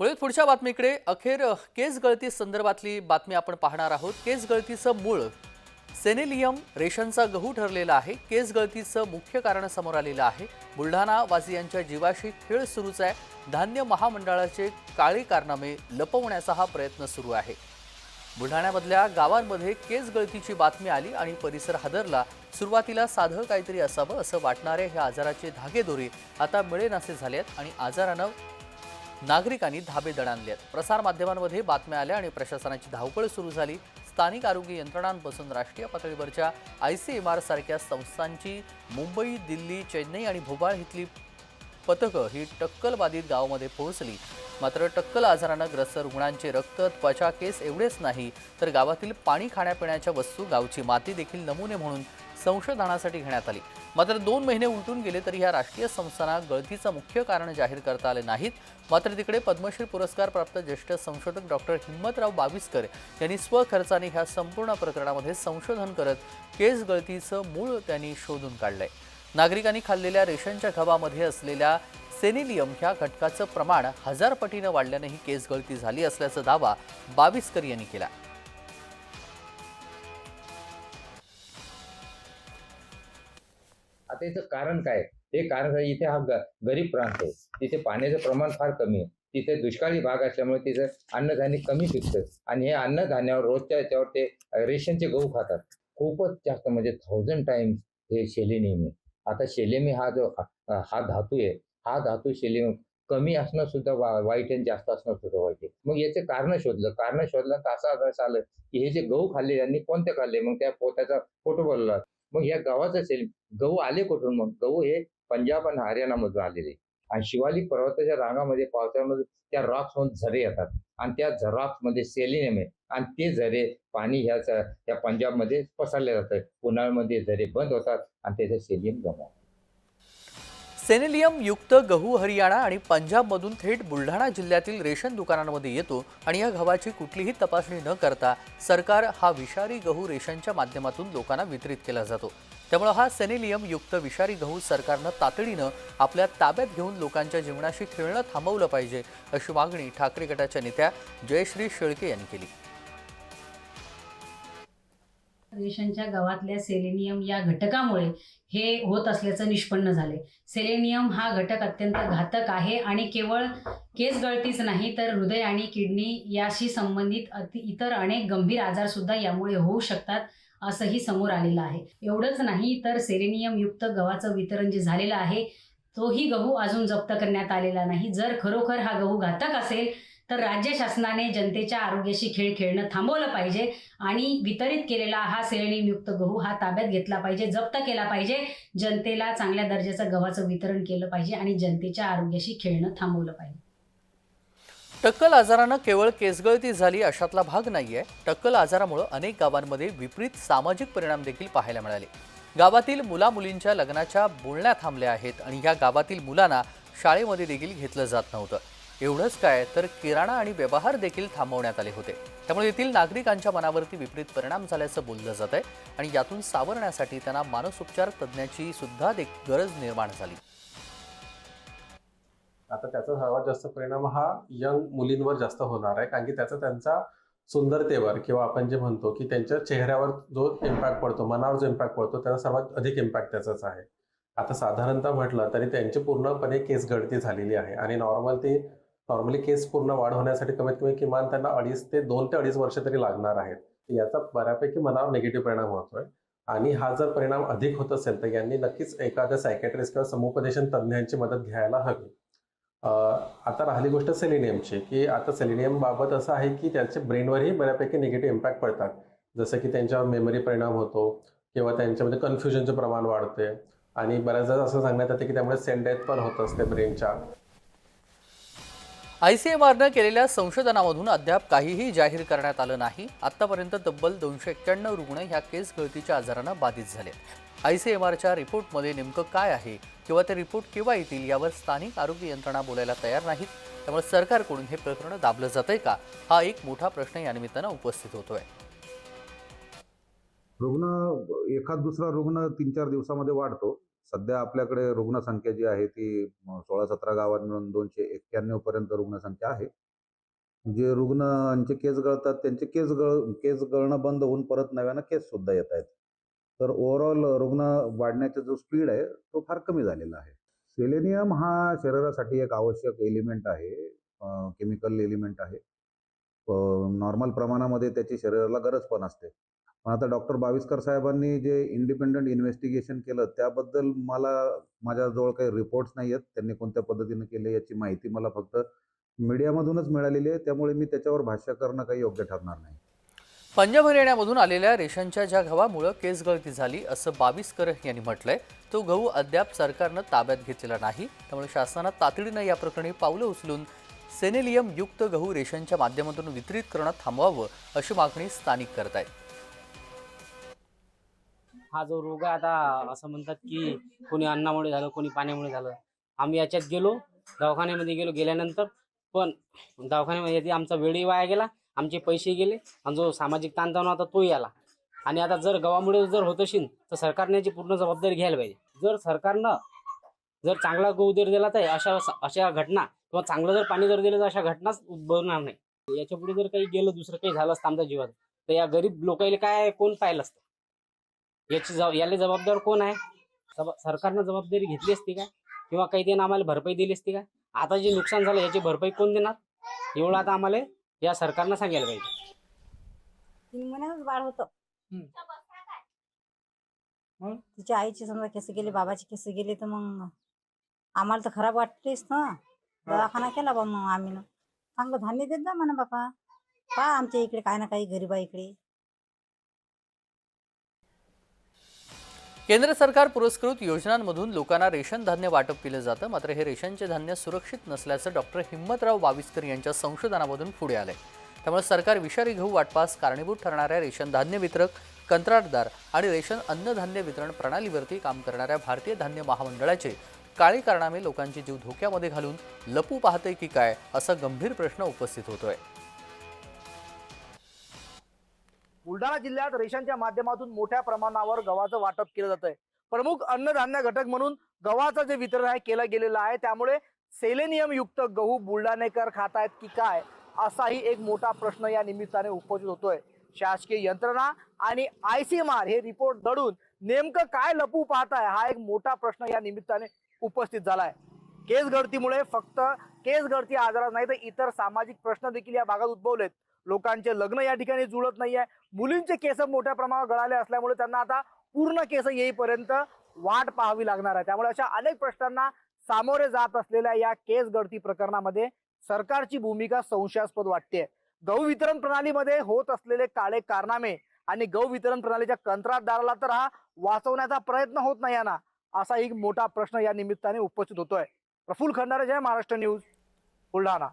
वळत पुढच्या बातमीकडे. अखेर केस गळती संदर्भातली बातमी आपण पाहणार आहोत. केस गळतीचं मूळ सेनेलियम रेशनचा गहू ठरलेला आहे. केस गळतीचं मुख्य कारण समोर आलेलं आहे. बुलढाणा वासियांच्या जीवाशी खेळ सुरूच आहे. धान्य महामंडळाचे काळे कारनामे लपवण्याचा हा प्रयत्न सुरू आहे. बुलढाण्यामधल्या गावांमध्ये केस गळतीची बातमी आली आणि परिसर हादरला. सुरुवातीला साधं काहीतरी असावं असं वाटणारे ह्या आजाराचे धागेदोरे आता मिळेनासे झाले आहेत आणि आजारानं नागरिकांनी धाबे दणाणले आहेत प्रसारमाध्यमांमध्ये बातम्या आल्या आणि प्रशासनाची धावपळ सुरू झाली. स्थानिक आरोग्य यंत्रणांपासून राष्ट्रीय पातळीवरच्या आय सी एम आर सारख्या संस्थांची मुंबई दिल्ली चेन्नई आणि भोपाळ इथली पथकं ही टक्कल बाधित गावामध्ये पोहोचली. मात्र टक्कल आजारानं ग्रस्त रुग्णांचे रक्त त्वचा केस एवढेच नाही तर गावातील पाणी खाण्यापिण्याच्या वस्तू गावची माती देखील नमुने म्हणून संशोधनासाठी घेण्यात आली. मात्र दोन महिने उलटून गेले तरी ह्या राष्ट्रीय संस्थांना गळतीचं मुख्य कारण जाहीर करता आले नाहीत. मात्र तिकडे पद्मश्री पुरस्कार प्राप्त ज्येष्ठ संशोधक डॉक्टर हिम्मतराव बाविस्कर यांनी स्वखर्चाने ह्या संपूर्ण प्रकरणामध्ये संशोधन करत केस गळतीचं मूळ त्यांनी शोधून काढलंय. नागरिकांनी खाल्लेल्या रेशनच्या खबामध्ये असलेल्या सेनिलियम ह्या घटकाचं प्रमाण हजार पटीनं वाढल्यानं ही केस गळती झाली असल्याचा दावा बाविस्कर यांनी केला. आता याचं कारण काय? हे कारण काय इथे हा ग- गरीब प्रांत आहे. तिथे पाण्याचं प्रमाण फार कमी आहे. तिथे दुष्काळी भाग असल्यामुळे तिथं अन्नधान्य कमी पिकतं. आणि हे अन्नधान्यावर रोजच्या याच्यावर ते रेशनचे गहू खातात. खूपच जास्त म्हणजे थाउजंड टाइम्स हे शेलेनियम आहे आता शेलेमी हा जो हा धातू आहे हा धातू शेलेम कमी असणं सुद्धा वा- वाईट आणि जास्त असणं सुद्धा वाईट आहे. मग याचे कारण शोधलं. कारण शोधलं तर असं आलं की हे जे गहू खाल्ले यांनी कोणते खाल्ले? मग त्या पोत्याचा फोटो बोलला मग या गव्हाचं सेल गहू आले कुठून मग? गहू हे पंजाब आणि हरियाणामधून आलेले. आणि शिवालिक पर्वताच्या रांगामध्ये पावसाळ्यामध्ये त्या रॉक्स मधून झरे येतात. आणि त्या रॉक्समध्ये सेलिनियम आहे आणि ते झरे पाणी ह्याच त्या पंजाबमध्ये पसरले जातं. उन्हाळ्यामध्ये झरे बंद होतात आणि त्याचं सेलियम गमावतात. सेनेलियम युक्त गहू हरियाणा आणि पंजाबमधून थेट बुलढाणा जिल्ह्यातील रेशन दुकानांमध्ये येतो आणि या गव्हाची कुठलीही तपासणी न करता सरकार हा विषारी गहू रेशनच्या माध्यमातून लोकांना वितरित केला जातो. त्यामुळे हा सेनेलियम युक्त विषारी गहू सरकारनं तातडीनं आपल्या ताब्यात घेऊन लोकांच्या जीवनाशी खेळणं थांबवलं पाहिजे अशी मागणी ठाकरे गटाच्या नेत्या जयश्री शेळके यांनी केली. रेशनच्या गावातल्या सेलेनियम या घटकामुळे हे होत असल्याचं निष्पन्न झाले सेलेनियम हा घटक अत्यंत घातक आहे आणि केवळ केस गळतीच नाही तर हृदय आणि किडनी याशी संबंधित अति इतर अनेक गंभीर आजार सुद्धा यामुळे होऊ शकतात असंही समोर आलेलं आहे. एवढंच नाही तर सेलेनियम युक्त गव्हाचं वितरण जे झालेलं आहे तोही गहू अजून जप्त करण्यात आलेला नाही. जर खरोखर हा गहू घातक असेल तर राज्य शासनाने जनतेच्या आरोग्याशी खेळ खेळणं थांबवलं पाहिजे आणि वितरित केलेला हा सेलेनियमयुक्त गहू हा ताब्यात घेतला पाहिजे जप्त केला पाहिजे. जनतेला चांगल्या दर्जाचं गव्हाचं वितरण केलं पाहिजे आणि जनतेच्या आरोग्याशी खेळणं थांबवलं पाहिजे. टक्कल आजारानं केवळ केसगळती झाली अशातला भाग नाहीये. टक्कल आजारामुळे अनेक गावांमध्ये विपरीत सामाजिक परिणाम देखील पाहायला मिळाले. गावातील मुला मुलींच्या लग्नाच्या बोलण्या थांबल्या आहेत आणि या गावातील मुलांना शाळेमध्ये देखील घेतलं जात नव्हतं. एवढंच काय तर किराणा आणि व्यवहार देखील थांबवण्यात आले होते. त्यामुळे येथील नागरिकांच्या मनावरती विपरीत परिणाम झाल्याचं बोललं जात आहे आणि यातून सावरण्यासाठी त्यांना मानसोपचार तज्ज्ञाची सुद्धा गरज निर्माण झाली. आता त्याचा सर्वात जास्त परिणाम हा यंग मुलींवर जास्त होणार आहे कारण की त्याचा त्यांचा सुंदरतेवर किंवा आपण जे म्हणतो की त्यांच्या चेहऱ्यावर जो इम्पॅक्ट पडतो मनावर जो इम्पॅक्ट पडतो त्याचा सर्वात अधिक इम्पॅक्ट त्याचाच आहे. आता साधारणतः म्हटलं तरी त्यांची पूर्णपणे केस गळती झालेली आहे आणि नॉर्मल ते नॉर्मली केस पूर्ण वाढ होण्यासाठी कमीत कमी किमान त्यांना अडीच ते दोन ते अडीच वर्ष तरी लागणार आहेत. याचा बऱ्यापैकी मनावर निगेटिव्ह परिणाम होतोय. आणि हा जर परिणाम अधिक होत असेल तर यांनी नक्कीच एखाद्या सायकॅट्रिस्ट किंवा समुपदेशन तज्ज्ञांची मदत घ्यायला हवी. आता राहिली गोष्ट सेलिनियमची की आता सेलिनियम बाबत असं आहे की त्याचे ब्रेनवरही बऱ्यापैकी निगेटिव्ह इम्पॅक्ट पडतात. जसं की त्यांच्यावर मेमरी परिणाम होतो किंवा त्यांच्यामध्ये कन्फ्युजनचं प्रमाण वाढते. आणि बऱ्याचदा असं सांगण्यात येते की त्यामुळे सेल डेथ पण होत असते ब्रेनच्या आय सी एम आरनं केलेल्या संशोधनामधून अद्याप काहीही जाहीर करण्यात आलं नाही. आतापर्यंत तब्बल दोनशे एक्क्याण्णव रुग्ण ह्या केस गळतीच्या आजारानं बाधित झाले आय सी एम आरच्या रिपोर्टमध्ये नेमकं काय आहे किंवा ते रिपोर्ट केव्हा येतील यावर स्थानिक आरोग्य यंत्रणा बोलायला तयार नाहीत. त्यामुळे सरकारकडून हे प्रकरण दाबलं जातंय का? हा एक मोठा प्रश्न यानिमित्तानं उपस्थित होतोय. रुग्ण एखाद दुसरा रुग्ण तीन चार दिवसामध्ये वाढतो. सध्या आपल्याकडे रुग्णसंख्या जी आहे ती सोळा सतरा गावात मिळून दोनशे एक्क्याण्णव पर्यंत रुग्णसंख्या आहे. जे रुग्णांचे केस गळतात त्यांचे केस गळ केस गळणं बंद होऊन परत नव्यानं केस सुद्धा येत आहेत. तर ओव्हरऑल रुग्ण वाढण्याचा जो स्पीड आहे तो फार कमी झालेला आहे. सेलेनियम हा शरीरासाठी एक आवश्यक एलिमेंट आहे केमिकल एलिमेंट आहे. नॉर्मल प्रमाणामध्ये त्याची शरीराला गरज पण असते. आता डॉक्टर बाविस्कर साहेबांनी जे इंडिपेंडंट इन्व्हेस्टिगेशन केलं त्याबद्दल मला माझ्याजवळ काही रिपोर्ट्स नाही आहेत. त्यांनी कोणत्या पद्धतीने केले याची माहिती मला फक्त मीडियामधूनच मिळालेली आहे. त्यामुळे मी त्याच्यावर भाष्य करणं काही योग्य ठरणार नाही. पंजाब हरियाणामधून आलेल्या रेशनच्या ज्या गव्हामुळं केस गळती झाली असं बाविस्कर यांनी म्हटलंय तो गहू अद्याप सरकारनं ताब्यात घेतलेला नाही. त्यामुळे शासनानं तातडीनं या प्रकरणी पावलं उचलून सेनेलियम युक्त गहू रेशनच्या माध्यमातून वितरित करणं थांबवावं अशी मागणी स्थानिक करत आहेत हा जो रोग आहे आता असं म्हणतात की कोणी अन्नामुळे झालं कोणी पाण्यामुळे झालं. आम्ही याच्यात गेलो दवाखान्यामध्ये गेलो गेल्यानंतर पण दवाखान्यामध्ये आमचा वेळही वाया गेला आमचे पैसे गेले आणि जो सामाजिक ताणतणाव होता तोही आला. आणि आता जर गव्हामुळे जर होत असेल तर सरकारने याची पूर्ण जबाबदारी घ्यायला पाहिजे. जर सरकारनं जर चांगला गहू जर दिला तर अशा अशा घटना किंवा चांगलं जर पाणी जर दिलं तर अशा घटनाच उद्भवणार नाही. याच्यापुढे जर काही गेलं दुसरं काही झालं असतं आमच्या जीवात तर या गरीब लोकांना काय कोण पाहिलं असतं? याची जबाब याला जबाबदार कोण आहे? सरकारनं जबाबदारी घेतली असती का? किंवा काही त्यानं आम्हाला भरपाई दिली असती का? आता जे नुकसान झालं याची भरपाई कोण देणार? एवढं आता आम्हाला या सरकारनं सांगायला पाहिजे. बाळ होतं. तिच्या आईचे समजा केस गेले बाबाचे केस गेले तर मग आम्हाला तर खराब वाटतेच ना? दवाखाना केला बा मग आम्ही ना. चांगलं धान्य देत जा म्हणा बापा. पहा आमच्या इकडे काय ना काही गरीबा इकडे. केंद्र सरकार पुरस्कृत योजनांमधून लोकांना रेशन धान्य वाटप केलं जातं. मात्र हे रेशनचे धान्य सुरक्षित नसल्याचं डॉक्टर हिम्मतराव बाविस्कर यांच्या संशोधनामधून पुढे आलंय. त्यामुळे सरकार विषारी गहू वाटपास कारणीभूत ठरणाऱ्या रेशन धान्य वितरक कंत्राटदार आणि रेशन अन्नधान्य वितरण प्रणालीवरती काम करणाऱ्या भारतीय धान्य महामंडळाचे काळी कारणामे लोकांचे जीव धोक्यामध्ये घालून लपू पाहते की काय असा गंभीर प्रश्न उपस्थित होतोय. बुलढाणा जिल्ह्यात रेशनच्या माध्यमातून मोठ्या प्रमाणावर गव्हाचं वाटप केलं जात आहे प्रमुख अन्नधान्य घटक म्हणून गव्हाचं जे वितरण आहे केलं गेलेलं आहे त्यामुळे सेलेनियम युक्त गहू बुलढाणेकर खात आहेत की काय असाही एक मोठा प्रश्न या निमित्ताने उपस्थित होतोय. शासकीय यंत्रणा आणि आय सीएमआर हे रिपोर्ट दडून नेमकं काय लपू पाहताय हा एक मोठा प्रश्न या निमित्ताने उपस्थित झालाय. केस गळतीमुळे फक्त केस गळती आजारात नाही तर इतर सामाजिक प्रश्न देखील या भागात उद्भवलेत. लोकांचे लग्न या ठिकाणी जुळत नाही आहे मुलींचे केस मोठ्या प्रमाणावर गळाले असल्यामुळे त्यांना आता पूर्ण केस येईपर्यंत वाट पाहावी लागणार आहे. त्यामुळे अशा अनेक प्रश्नांना सामोरे जात असलेल्या या केस गळती प्रकरणामध्ये सरकारची भूमिका संशयास्पद वाटते गहू वितरण प्रणालीमध्ये होत असलेले काळे कारनामे आणि गहू वितरण प्रणालीच्या कंत्राटदाराला तर हा वाचवण्याचा प्रयत्न होत नाही ना असा एक मोठा प्रश्न या निमित्ताने उपस्थित होतोय. प्रफुल्ल खंडारे जय महाराष्ट्र न्यूज बुलढाणा.